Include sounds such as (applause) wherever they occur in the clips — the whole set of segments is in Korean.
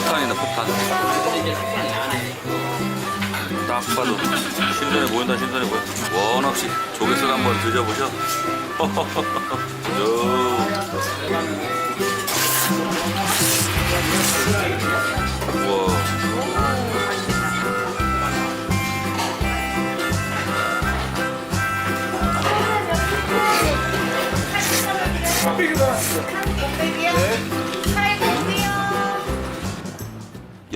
폭탄이네 폭탄. 딱 봐도 신선해 보인다 신선해 보여. 원 없이 조개살 한번 드셔보셔 (laughs)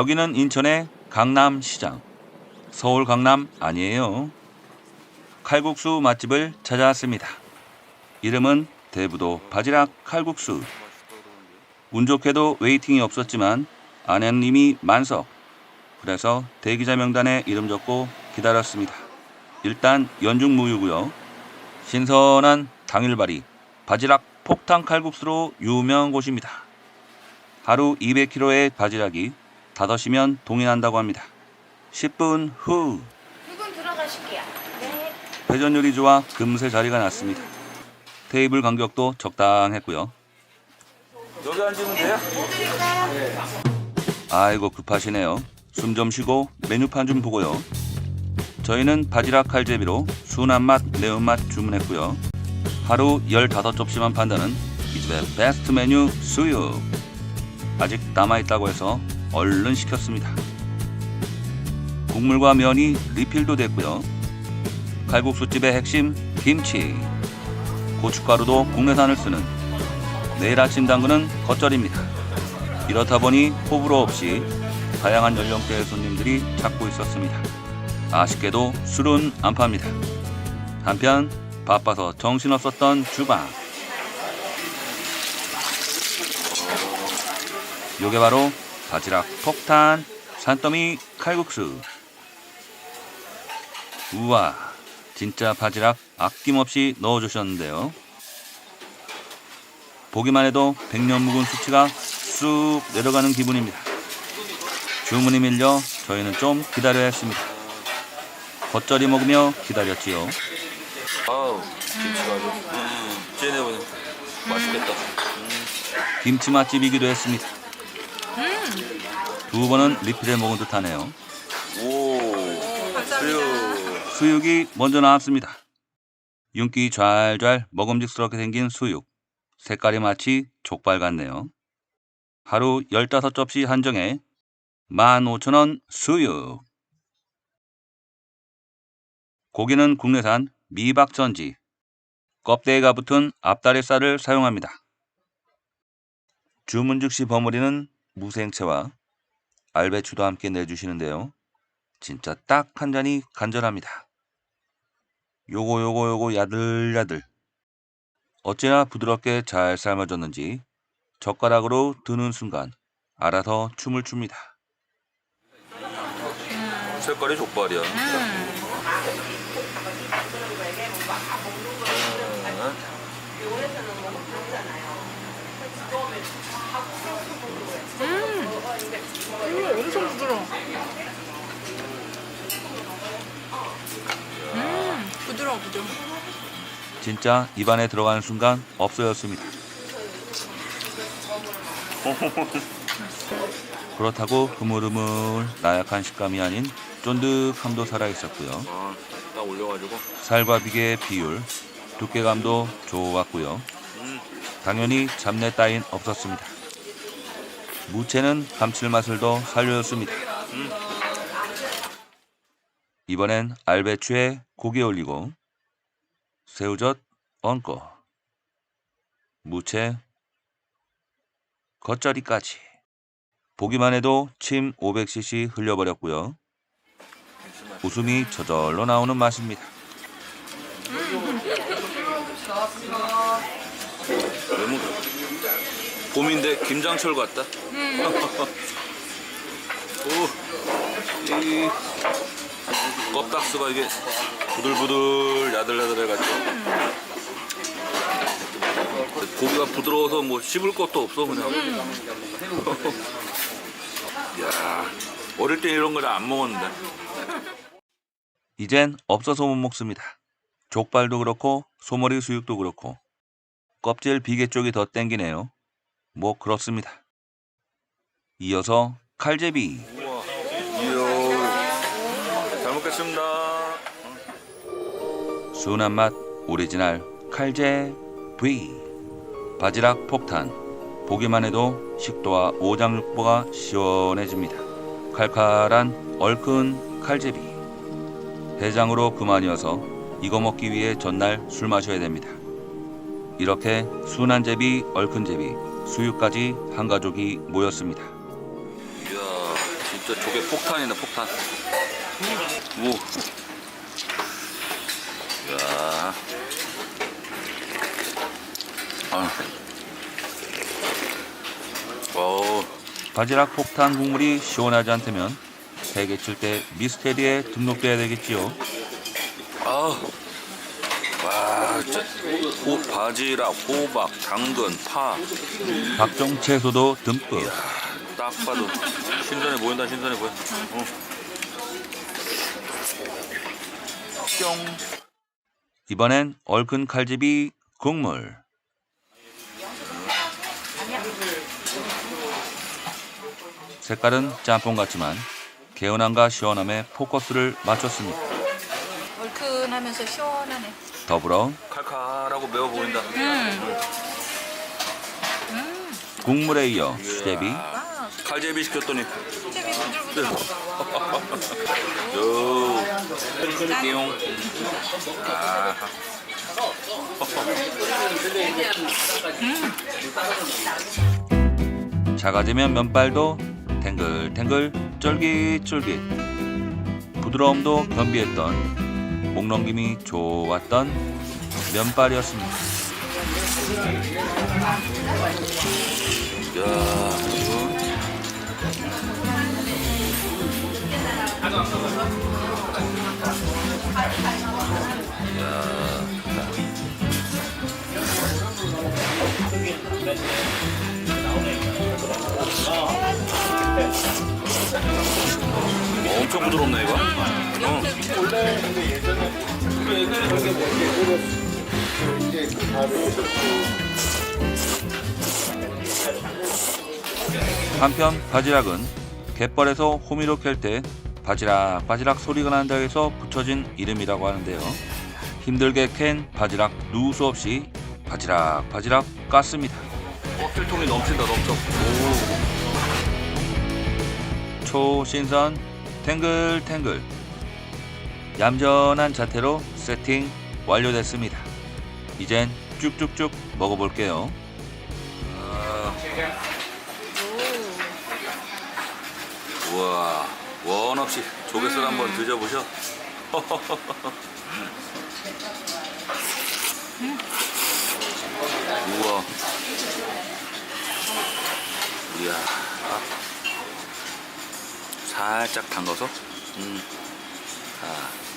여기는 인천의 강남시장. 서울 강남 아니에요. 칼국수 맛집을 찾아왔습니다. 이름은 대부도 바지락 칼국수. 운 좋게도 웨이팅이 없었지만 아내님이 만석. 그래서 대기자 명단에 이름 적고 기다렸습니다. 일단 연중무휴고요. 신선한 당일발이 바지락 폭탄 칼국수로 유명한 곳입니다. 하루 200kg의 바지락이 5시면 동인한다고 합니다. 10분 후 두분 들어가실게요. 네. 회전율이 좋아 금세 자리가 났습니다. 테이블 간격도 적당했고요. 여기 앉으면 돼요? 아이고 급하시네요. 숨 좀 쉬고 메뉴판 좀 보고요. 저희는 바지락 칼제비로 순한 맛, 매운맛 주문했고요. 하루 15접시만 판다는 이 집의 베스트 메뉴 수육. 아직 남아있다고 해서 얼른 시켰습니다. 국물과 면이 리필도 됐고요. 칼국수집의 핵심 김치. 고춧가루도 국내산을 쓰는 내일 아침 당근은 겉절입니다. 이렇다 보니 호불호 없이 다양한 연령대의 손님들이 찾고 있었습니다. 아쉽게도 술은 안 팝니다. 한편 바빠서 정신없었던 주방. 요게 바로 바지락 폭탄 산더미 칼국수. 우와, 진짜 바지락 아낌없이 넣어주셨는데요. 보기만 해도 백년 묵은 수치가 쑥 내려가는 기분입니다. 주문이 밀려 저희는 좀 기다려야 했습니다. 겉절이 먹으며 기다렸지요. 아우, 김치가 아주 찐해 보네. 맛있겠다. 김치 맛집이기도 했습니다. 두 번은 리필해 먹은 듯하네요. 오, 수육. 수육이 먼저 나왔습니다. 윤기 좔좔 먹음직스럽게 생긴 수육. 색깔이 마치 족발 같네요. 하루 15접시 한정에 15,000원 수육. 고기는 국내산 미박전지. 껍데기가 붙은 앞다리살을 사용합니다. 주문 즉시 버무리는 무생채와 알배추도 함께 내주시는데요. 진짜 딱 한 잔이 간절합니다. 요거 요거 요거 야들야들. 어찌나 부드럽게 잘 삶아졌는지 젓가락으로 드는 순간 알아서 춤을 춥니다. 색깔이 족발이야. 음, 엄청 부드러워. 음, 부드러워, 부드러워. 진짜 입안에 들어가는 순간 없어졌습니다. (laughs) 그렇다고 흐물흐물 나약한 식감이 아닌 쫀득함도 살아있었고요. 아, 딱 올려가지고. 살과 비계의 비율, 두께감도 좋았고요. 당연히 잡내 따윈 없었습니다. 무채는 감칠맛을 더 살려줬습니다. 이번엔 알배추에 고기 올리고 새우젓 얹고 무채 겉절이까지 보기만 해도 침 500cc 흘려버렸고요. 웃음이 저절로 나오는 맛입니다. 너무 봄인데 김장철 같다. 오, 이 껍닥스가 이게 부들부들 야들야들해가지고 고기가 부드러워서 뭐 씹을 것도 없어 그냥. 야, 어릴 때 이런 거잘안 먹었는데. 이젠 없어서 못 먹습니다. 족발도 그렇고 소머리 수육도 그렇고 껍질 비계 쪽이 더 땡기네요. 뭐 그렇습니다. 이어서 칼제비. 이야. 잘 먹겠습니다. 순한 맛 오리지널 칼제비. 바지락 폭탄. 보기만 해도 식도와 오장육부가 시원해집니다. 칼칼한 얼큰 칼제비. 해장으로 그만이어서 이거 먹기 위해 전날 술 마셔야 됩니다. 이렇게 순한 제비, 얼큰 제비, 수육까지 한 가족이 모였습니다. 이야, 진짜 조개 폭탄이네, 폭탄. 오. 이야. 아. 어우, 바지락 폭탄 국물이 시원하지 않다면 대게 칠 때 미스테리에 등록돼야 되겠지요. 아. 와, 진짜. 호, 바지락, 호박, 당근, 파. 각종 채소도 듬뿍. 딱 봐도 신선해 보인다, 신선해 보여. 어. 뿅. 이번엔 얼큰 칼집이 국물. 색깔은 짬뽕 같지만 개운함과 시원함에 포커스를 맞췄습니다. 얼큰하면서 시원하네. 더불어 칼칼하고 매워 보인다. 국물에 이어 수제비, 와, 칼제비 시켰더니. 수제비 부들부들한가 봐. 요. 띠용 아. 작아지면 면발도 탱글탱글 쫄깃쫄깃. 부드러움도 겸비했던 목 넘김이 좋았던 면발이었습니다. 야, 이거 어, 엄청 부드럽네 이거. 어. 한편 바지락은 갯벌에서 호미로 캘 때 바지락 바지락 소리가 난다 해서 붙여진 이름이라고 하는데요. 힘들게 캔 바지락 누수 없이 바지락 바지락 깠습니다. 어, 필통이 넘친다 넘쳐. 초신선 탱글탱글 얌전한 자태로 세팅 완료됐습니다. 이젠 쭉쭉쭉 먹어볼게요. 아. 우와 원 없이 조개살 한번 드셔보셔. (laughs) 우와. 이야. 살짝 담가서. 음. 아.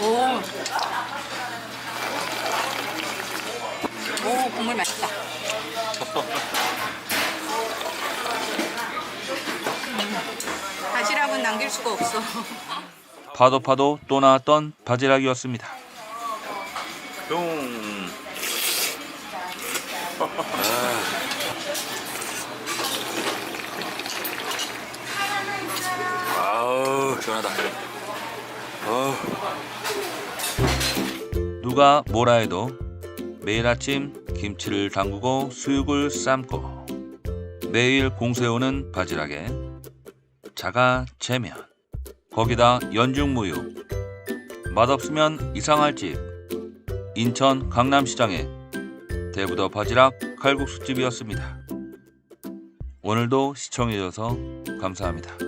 오. 오, 국물 맛있다. 음, 바지락은 남길 수가 없어. 파도 파도 또 나왔던 바지락이었습니다. 뿅. 아. 아우 시원하다. 어. 누가 뭐라 해도 매일 아침 김치를 담그고 수육을 삶고 매일 공세오는 바지락에 자가 체면 거기다 연중무휴 맛없으면 이상할 집 인천 강남시장의 대부더 바지락 칼국수집이었습니다. 오늘도 시청해주셔서 감사합니다.